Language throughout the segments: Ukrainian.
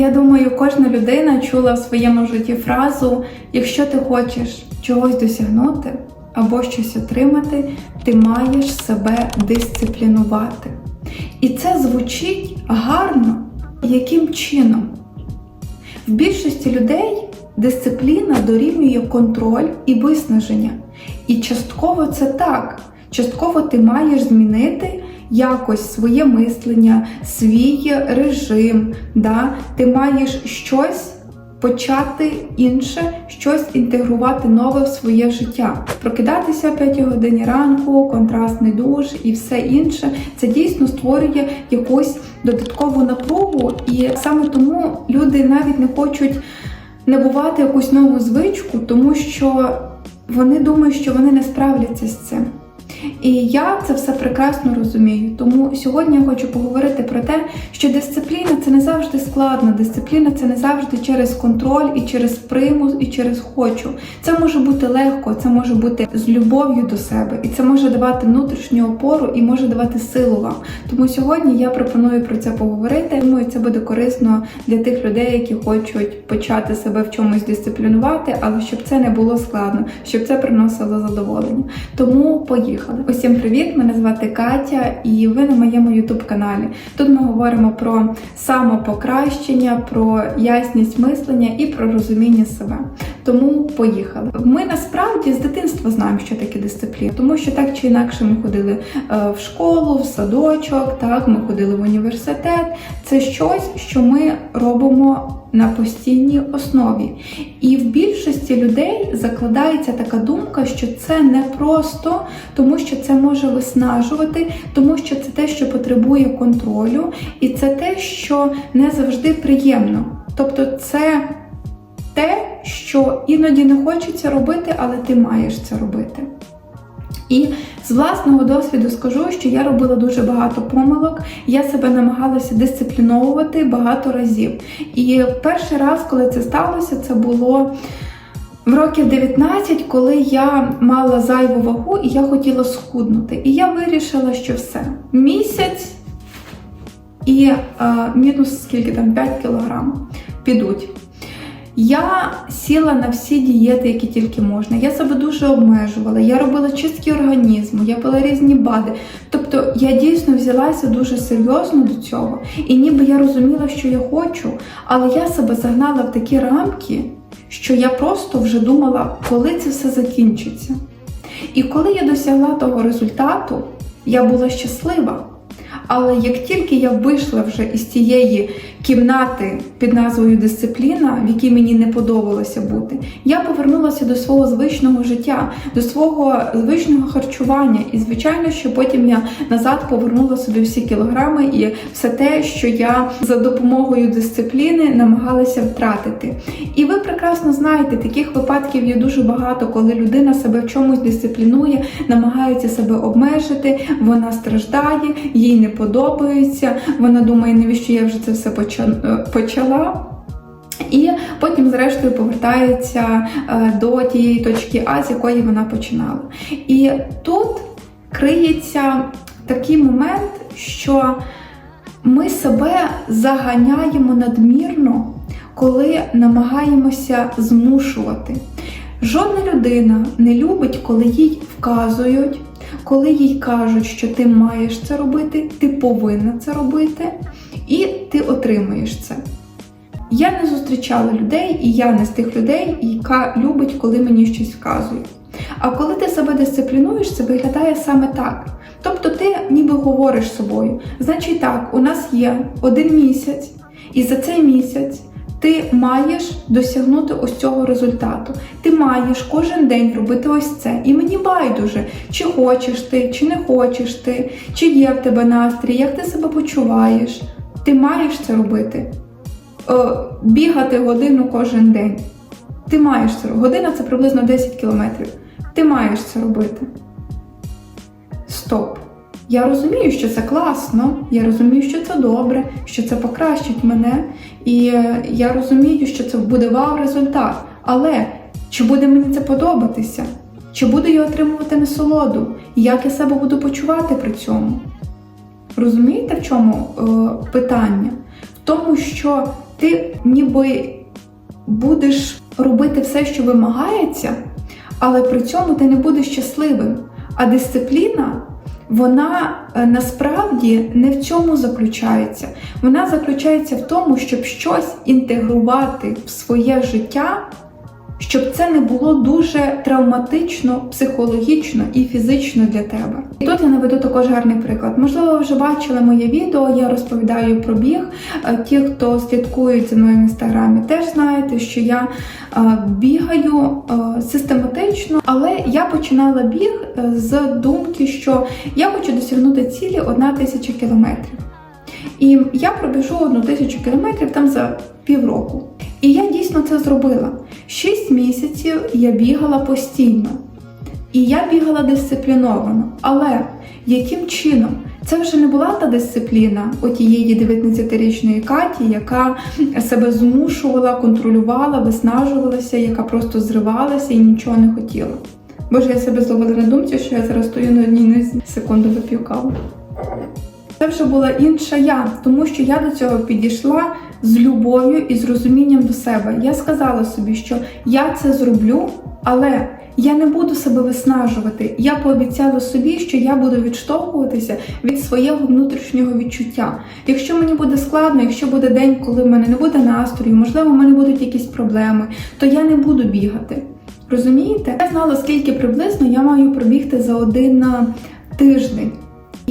Я думаю, кожна людина чула в своєму житті фразу: якщо ти хочеш чогось досягнути або щось отримати, ти маєш себе дисциплінувати. І це звучить гарно. Яким чином? В більшості людей дисципліна дорівнює контроль і виснаження. І частково це так. Частково ти маєш змінити якось своє мислення, свій режим. Да? Ти маєш щось почати інше, щось інтегрувати нове в своє життя. Прокидатися о 5 годині ранку, контрастний душ і все інше. Це дійсно створює якусь додаткову напругу, і саме тому люди навіть не хочуть набувати якусь нову звичку, тому що вони думають, що вони не справляться з цим. І я це все прекрасно розумію. Тому сьогодні я хочу поговорити про те, що дисципліна це не завжди складно. Дисципліна це не завжди через контроль і через примус, і через хочу. Це може бути легко, це може бути з любов'ю до себе, і це може давати внутрішню опору і може давати силу вам. Тому сьогодні я пропоную про це поговорити. Думаю, це буде корисно для тих людей, які хочуть почати себе в чомусь дисциплінувати, але щоб це не було складно, щоб це приносило задоволення. Тому поїхали. Усім привіт! Мене звати Катя, і ви на моєму youtube каналі. Тут ми говоримо про самопокращення, про ясність мислення і про розуміння себе. Тому поїхали. Ми насправді з дитинства знаємо, що таке дисципліна, тому що так чи інакше ми ходили е, в школу, в садочок, так ми ходили в університет. Це щось, що ми робимо на постійній основі. І в більшості людей закладається така думка, що це не просто, тому що це може виснажувати, тому що це те, що потребує контролю, і це те, що не завжди приємно. Тобто, це те, що іноді не хочеться робити, але ти маєш це робити. І з власного досвіду скажу, що я робила дуже багато помилок, я себе намагалася дисципліновувати багато разів. І перший раз, коли це сталося, це було в років 19, коли я мала зайву вагу і я хотіла схуднути. І я вирішила, що все. Місяць і е, мінус скільки там 5 кілограм підуть. Я сіла на всі дієти, які тільки можна. Я себе дуже обмежувала. Я робила чистки організму, я пила різні бади. Тобто я дійсно взялася дуже серйозно до цього, і ніби я розуміла, що я хочу, але я себе загнала в такі рамки, що я просто вже думала, коли це все закінчиться. І коли я досягла того результату, я була щаслива. Але як тільки я вийшла вже із тієї кімнати під назвою Дисципліна, в якій мені не подобалося бути, я повернулася до свого звичного життя, до свого звичного харчування. І, звичайно, що потім я назад повернула собі всі кілограми і все те, що я за допомогою дисципліни намагалася втратити. І ви прекрасно знаєте, таких випадків є дуже багато, коли людина себе в чомусь дисциплінує, намагається себе обмежити, вона страждає, їй не подобається, вона думає, навіщо я вже це все поча- почала. І потім, зрештою, повертається е, до тієї точки А, з якої вона починала. І тут криється такий момент, що ми себе заганяємо надмірно, коли намагаємося змушувати. Жодна людина не любить, коли їй вказують, коли їй кажуть, що ти маєш це робити, ти повинна це робити, і ти отримуєш це. Я не зустрічала людей, і я не з тих людей, яка любить, коли мені щось вказують. А коли ти себе дисциплінуєш, це виглядає саме так. Тобто ти ніби говориш з собою. Значить так, у нас є один місяць, і за цей місяць ти маєш досягнути ось цього результату. Ти маєш кожен день робити ось це. І мені байдуже, чи хочеш ти, чи не хочеш ти, чи є в тебе настрій, як ти себе почуваєш. Ти маєш це робити. Е, бігати годину кожен день. Ти маєш це робити. Година це приблизно 10 кілометрів. Ти маєш це робити. Стоп. Я розумію, що це класно, я розумію, що це добре, що це покращить мене, і е, я розумію, що це буде вау результат. Але чи буде мені це подобатися? Чи буду я отримувати насолоду? Як я себе буду почувати при цьому? Розумієте, в чому е, питання? В тому, що ти ніби будеш робити все, що вимагається, але при цьому ти не будеш щасливим. А дисципліна, вона е, насправді не в цьому заключається. Вона заключається в тому, щоб щось інтегрувати в своє життя, щоб це не було дуже травматично, психологічно і фізично для тебе. І тут я наведу також гарний приклад. Можливо, ви вже бачили моє відео, я розповідаю про біг. Е, Ті, хто слідкують за мною в інстаграмі, теж знаєте, що я е, бігаю е, систематично, але я починала біг з думки, що я хочу досягнути цілі 1 тисяча кілометрів. І я пробіжу одну тисячу кілометрів там за півроку. І я дійсно це зробила. Шість місяців я бігала постійно. І я бігала дисципліновано. Але яким чином? Це вже не була та дисципліна отієї 19-річної Каті, яка себе змушувала, контролювала, виснажувалася, яка просто зривалася і нічого не хотіла. Боже, я себе зловила на думці, що я зараз стою на одній нозі. Секунду вип'ю каву. Це вже була інша я, тому що я до цього підійшла з любов'ю і з розумінням до себе. Я сказала собі, що я це зроблю, але я не буду себе виснажувати. Я пообіцяла собі, що я буду відштовхуватися від свого внутрішнього відчуття. Якщо мені буде складно, якщо буде день, коли в мене не буде настрою, можливо, в мене будуть якісь проблеми, то я не буду бігати. Розумієте? Я знала, скільки приблизно я маю пробігти за один тиждень.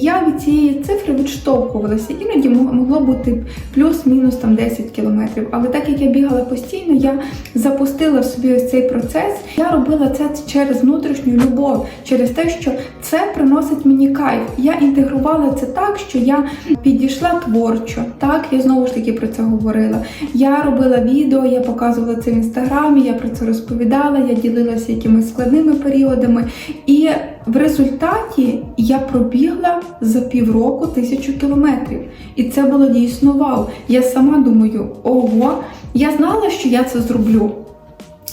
Я від цієї цифри відштовхувалася, іноді мо- могло бути плюс-мінус там 10 кілометрів. Але так як я бігала постійно, я запустила собі ось цей процес. Я робила це через внутрішню любов, через те, що це приносить мені кайф. Я інтегрувала це так, що я підійшла творчо. Так, я знову ж таки про це говорила. Я робила відео, я показувала це в інстаграмі, я про це розповідала, я ділилася якимись складними періодами. І в результаті я пробігла за півроку тисячу кілометрів. І це було дійсно вау. Я сама думаю, ого, я знала, що я це зроблю.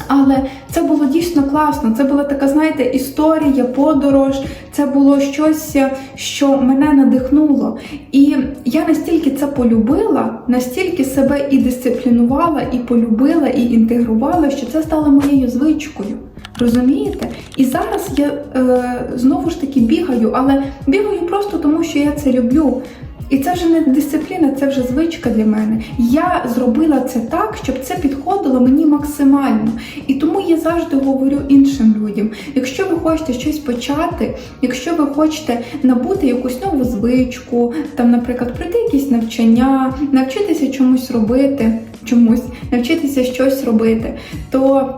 Але це було дійсно класно. Це була така, знаєте, історія, подорож. Це було щось, що мене надихнуло. І я настільки це полюбила, настільки себе і дисциплінувала, і полюбила, і інтегрувала, що це стало моєю звичкою. Розумієте? І зараз я е, знову ж таки бігаю, але бігаю просто тому, що я це люблю. І це вже не дисципліна, це вже звичка для мене. Я зробила це так, щоб це підходило мені максимально. І тому я завжди говорю іншим людям: якщо ви хочете щось почати, якщо ви хочете набути якусь нову звичку, там, наприклад, пройти якісь навчання, навчитися чомусь робити, чомусь, навчитися щось робити, то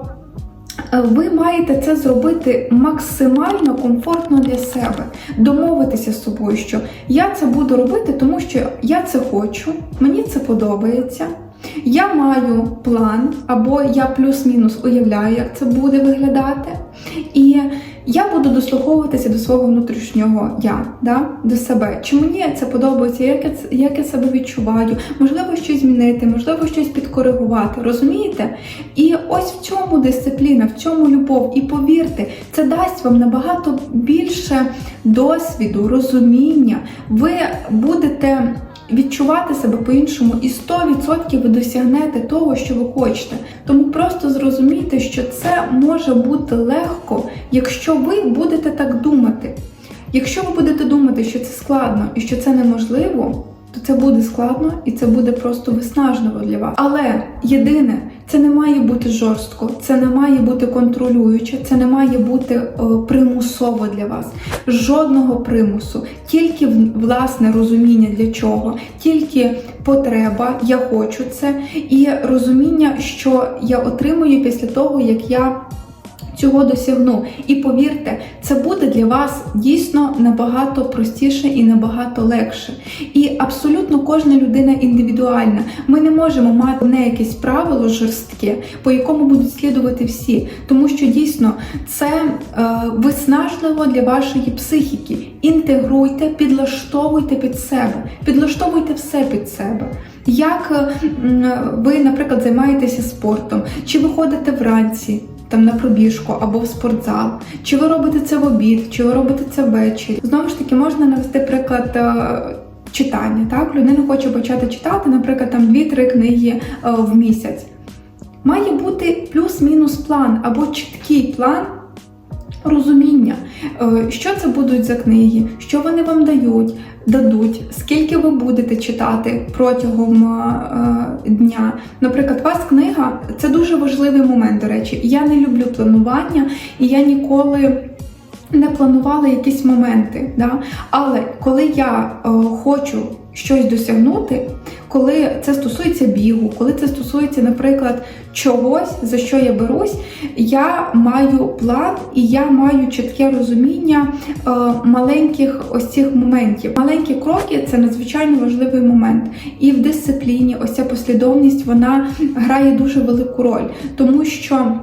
ви маєте це зробити максимально комфортно для себе, домовитися з собою, що я це буду робити, тому що я це хочу, мені це подобається. Я маю план, або я плюс-мінус уявляю, як це буде виглядати. І я буду дослуховуватися до свого внутрішнього я, да? до себе. Чи мені це подобається, як я, як я себе відчуваю, можливо, щось змінити, можливо, щось підкоригувати, розумієте? І ось в цьому дисципліна, в цьому любов. І повірте, це дасть вам набагато більше досвіду, розуміння. Ви будете відчувати себе по-іншому, і 100% ви досягнете того, що ви хочете. Тому просто зрозумійте, що це може бути легко, якщо ви будете так думати. Якщо ви будете думати, що це складно і що це неможливо, то це буде складно і це буде просто виснажливо для вас. Але єдине, це не має бути жорстко, це не має бути контролююче, це не має бути о, примусово для вас. Жодного примусу, тільки власне розуміння для чого, тільки потреба, я хочу це, і розуміння, що я отримую після того, як я цього досягну. І повірте, це буде для вас дійсно набагато простіше і набагато легше. І абсолютно кожна людина індивідуальна. Ми не можемо мати не якесь правило жорстке, по якому будуть слідувати всі, тому що дійсно це е, виснажливо для вашої психіки. Інтегруйте, підлаштовуйте під себе, підлаштовуйте все під себе. Як е, ви, наприклад, займаєтеся спортом, чи ви ходите вранці? Там на пробіжку або в спортзал, чи ви робите це в обід, чи ви робите це ввечері. Знову ж таки, можна навести приклад е, читання. Так, людина хоче почати читати, наприклад, там 2-3 книги е, в місяць. Має бути плюс-мінус план або чіткий план. Розуміння, е, що це будуть за книги, що вони вам дають, дадуть, скільки ви будете читати протягом е, дня. Наприклад, у вас книга це дуже важливий момент, до речі. Я не люблю планування, і я ніколи не планувала якісь моменти. Да? Але коли я е, хочу щось досягнути, коли це стосується бігу, коли це стосується, наприклад, чогось, за що я берусь, я маю план і я маю чітке розуміння е, маленьких ось цих моментів. Маленькі кроки це надзвичайно важливий момент. І в дисципліні ось ця послідовність вона грає дуже велику роль, тому що.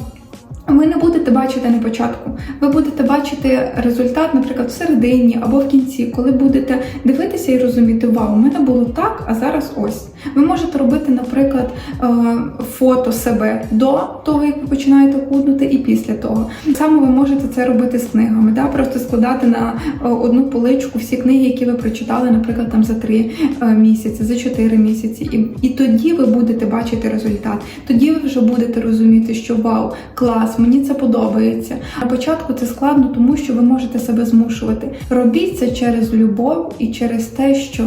Ви не будете бачити на початку, ви будете бачити результат, наприклад, в середині або в кінці, коли будете дивитися і розуміти, вау, у мене було так, а зараз ось. Ви можете робити, наприклад, е, фото себе до того, як ви починаєте худнути, і після того. Саме ви можете це робити з книгами, да? просто складати на е, одну поличку всі книги, які ви прочитали, наприклад, там за три е, місяці, за чотири місяці. І, і тоді ви будете бачити результат. Тоді ви вже будете розуміти, що вау, клас мені це подобається. На початку це складно, тому що ви можете себе змушувати. Робіть це через любов і через те, що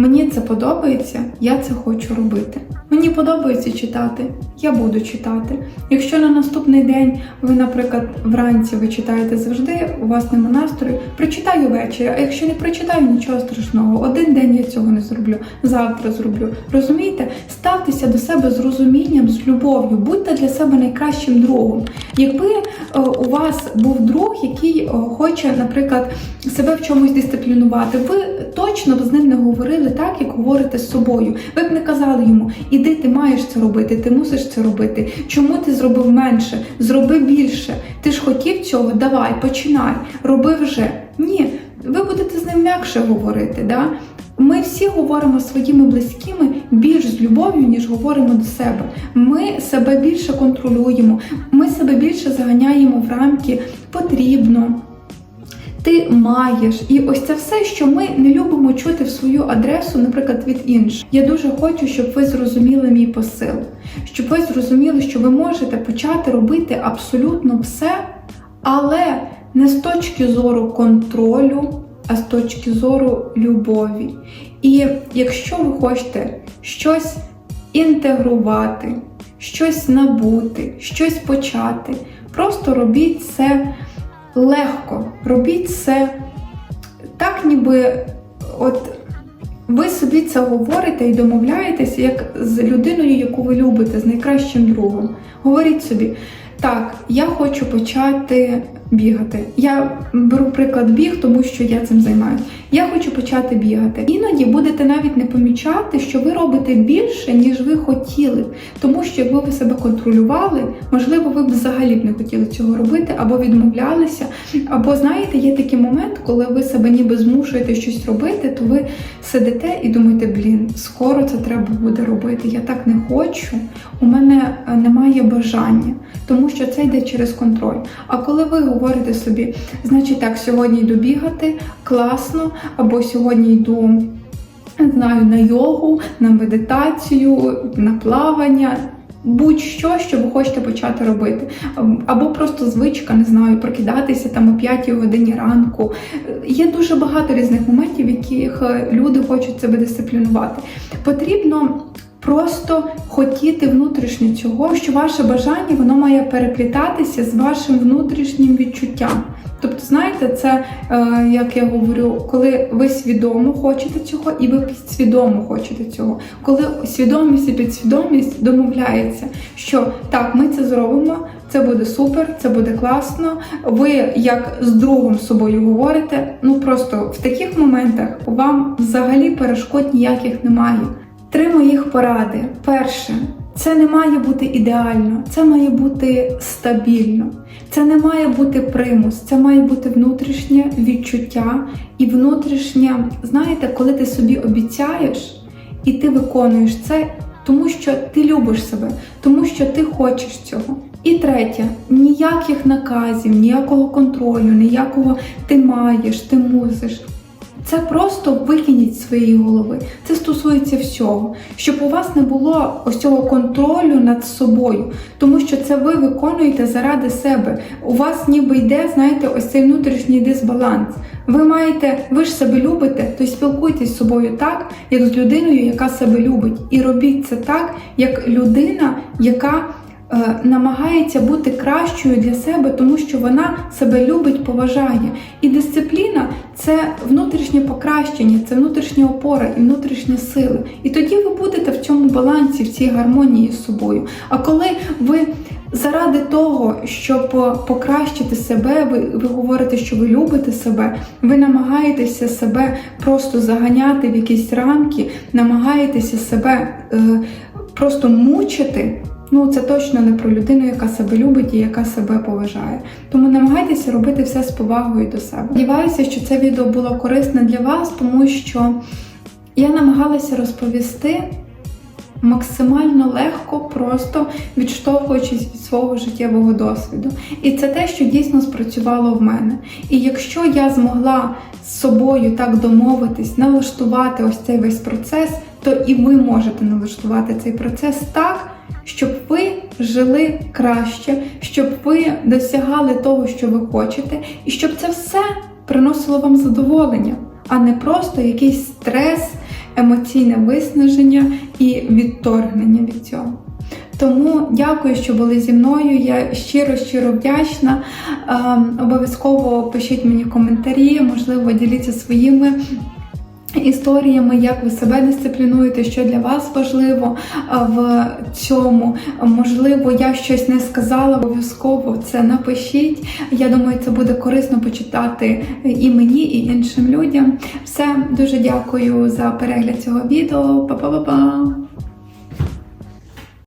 мені це подобається, я це хочу робити. Мені подобається читати, я буду читати. Якщо на наступний день ви, наприклад, вранці ви читаєте завжди, у вас нема настрою, прочитаю ввечері, а якщо не прочитаю, нічого страшного. Один день я цього не зроблю, завтра зроблю. Розумієте? Ставтеся до себе з розумінням, з любов'ю, будьте для себе найкращим другом. Якби е, у вас був друг, який е, хоче, наприклад, себе в чомусь дисциплінувати, ви точно б з ним не говорили так, як говорите з собою. Ви б не казали йому, іди, ти маєш це робити, ти мусиш це робити. Чому ти зробив менше? Зроби більше. Ти ж хотів цього, давай, починай, роби вже. Ні, ви будете з ним м'якше говорити. Да? Ми всі говоримо своїми близькими більш з любов'ю, ніж говоримо до себе. Ми себе більше контролюємо, ми себе більше заганяємо в рамки потрібно. Ти маєш, і ось це все, що ми не любимо чути в свою адресу, наприклад, від інших. Я дуже хочу, щоб ви зрозуміли мій посил, щоб ви зрозуміли, що ви можете почати робити абсолютно все, але не з точки зору контролю, а з точки зору любові. І якщо ви хочете щось інтегрувати, щось набути, щось почати, просто робіть це легко, робіть це так, ніби от. Ви собі це говорите і домовляєтеся як з людиною, яку ви любите, з найкращим другом. Говоріть собі, так, я хочу почати бігати. Я беру приклад біг, тому що я цим займаюся. Я хочу почати бігати. Іноді будете навіть не помічати, що ви робите більше, ніж ви хотіли. Тому що якби ви себе контролювали, можливо, ви б взагалі б не хотіли цього робити, або відмовлялися. Або знаєте, є такий момент, коли ви себе ніби змушуєте щось робити, то ви сидите і думаєте, блін, скоро це треба буде робити. Я так не хочу. У мене е, немає бажання, тому що це йде через контроль. А коли ви говорите собі, значить так, сьогодні йду бігати, класно, або сьогодні йду. Знаю, на йогу, на медитацію, на плавання, будь-що, що ви хочете почати робити. Або просто звичка, не знаю, прокидатися там о 5 годині ранку. Є дуже багато різних моментів, в яких люди хочуть себе дисциплінувати. Потрібно просто хотіти внутрішньо цього, що ваше бажання воно має переплітатися з вашим внутрішнім відчуттям. Тобто, знаєте, це, е, як я говорю, коли ви свідомо хочете цього, і ви підсвідомо хочете цього. Коли свідомість і підсвідомість домовляються, що так, ми це зробимо, це буде супер, це буде класно. Ви як з другом собою говорите, ну просто в таких моментах вам взагалі перешкод ніяких немає. Три моїх поради. Перше, це не має бути ідеально, це має бути стабільно. Це не має бути примус, це має бути внутрішнє відчуття і внутрішнє, знаєте, коли ти собі обіцяєш і ти виконуєш це, тому що ти любиш себе, тому що ти хочеш цього. І третє, ніяких наказів, ніякого контролю, ніякого ти маєш, ти мусиш. Це просто викиніть з своєї голови. Це стосується всього, щоб у вас не було ось цього контролю над собою, тому що це ви виконуєте заради себе. У вас ніби йде, знаєте, ось цей внутрішній дисбаланс. Ви маєте, ви ж себе любите, то й спілкуйтесь з собою так, як з людиною, яка себе любить, і робіть це так, як людина, яка намагається бути кращою для себе, тому що вона себе любить, поважає. І дисципліна це внутрішнє покращення, це внутрішня опора і внутрішні сили. І тоді ви будете в цьому балансі, в цій гармонії з собою. А коли ви заради того, щоб покращити себе, ви, ви говорите, що ви любите себе, ви намагаєтеся себе просто заганяти в якісь рамки, намагаєтеся себе е, просто мучити. Ну, це точно не про людину, яка себе любить і яка себе поважає. Тому намагайтеся робити все з повагою до себе. Сподіваюся, що це відео було корисне для вас, тому що я намагалася розповісти максимально легко, просто відштовхуючись від свого життєвого досвіду. І це те, що дійсно спрацювало в мене. І якщо я змогла з собою так домовитись, налаштувати ось цей весь процес, то і ви можете налаштувати цей процес так, щоб ви жили краще, щоб ви досягали того, що ви хочете, і щоб це все приносило вам задоволення, а не просто якийсь стрес, емоційне виснаження і відторгнення від цього. Тому дякую, що були зі мною. Я щиро щиро вдячна. Ем, обов'язково пишіть мені коментарі, можливо, діліться своїми. Історіями, як ви себе дисциплінуєте, що для вас важливо в цьому. Можливо, я щось не сказала, обов'язково це напишіть. Я думаю, це буде корисно почитати і мені, і іншим людям. Все, дуже дякую за перегляд цього відео. Па-па-па-па!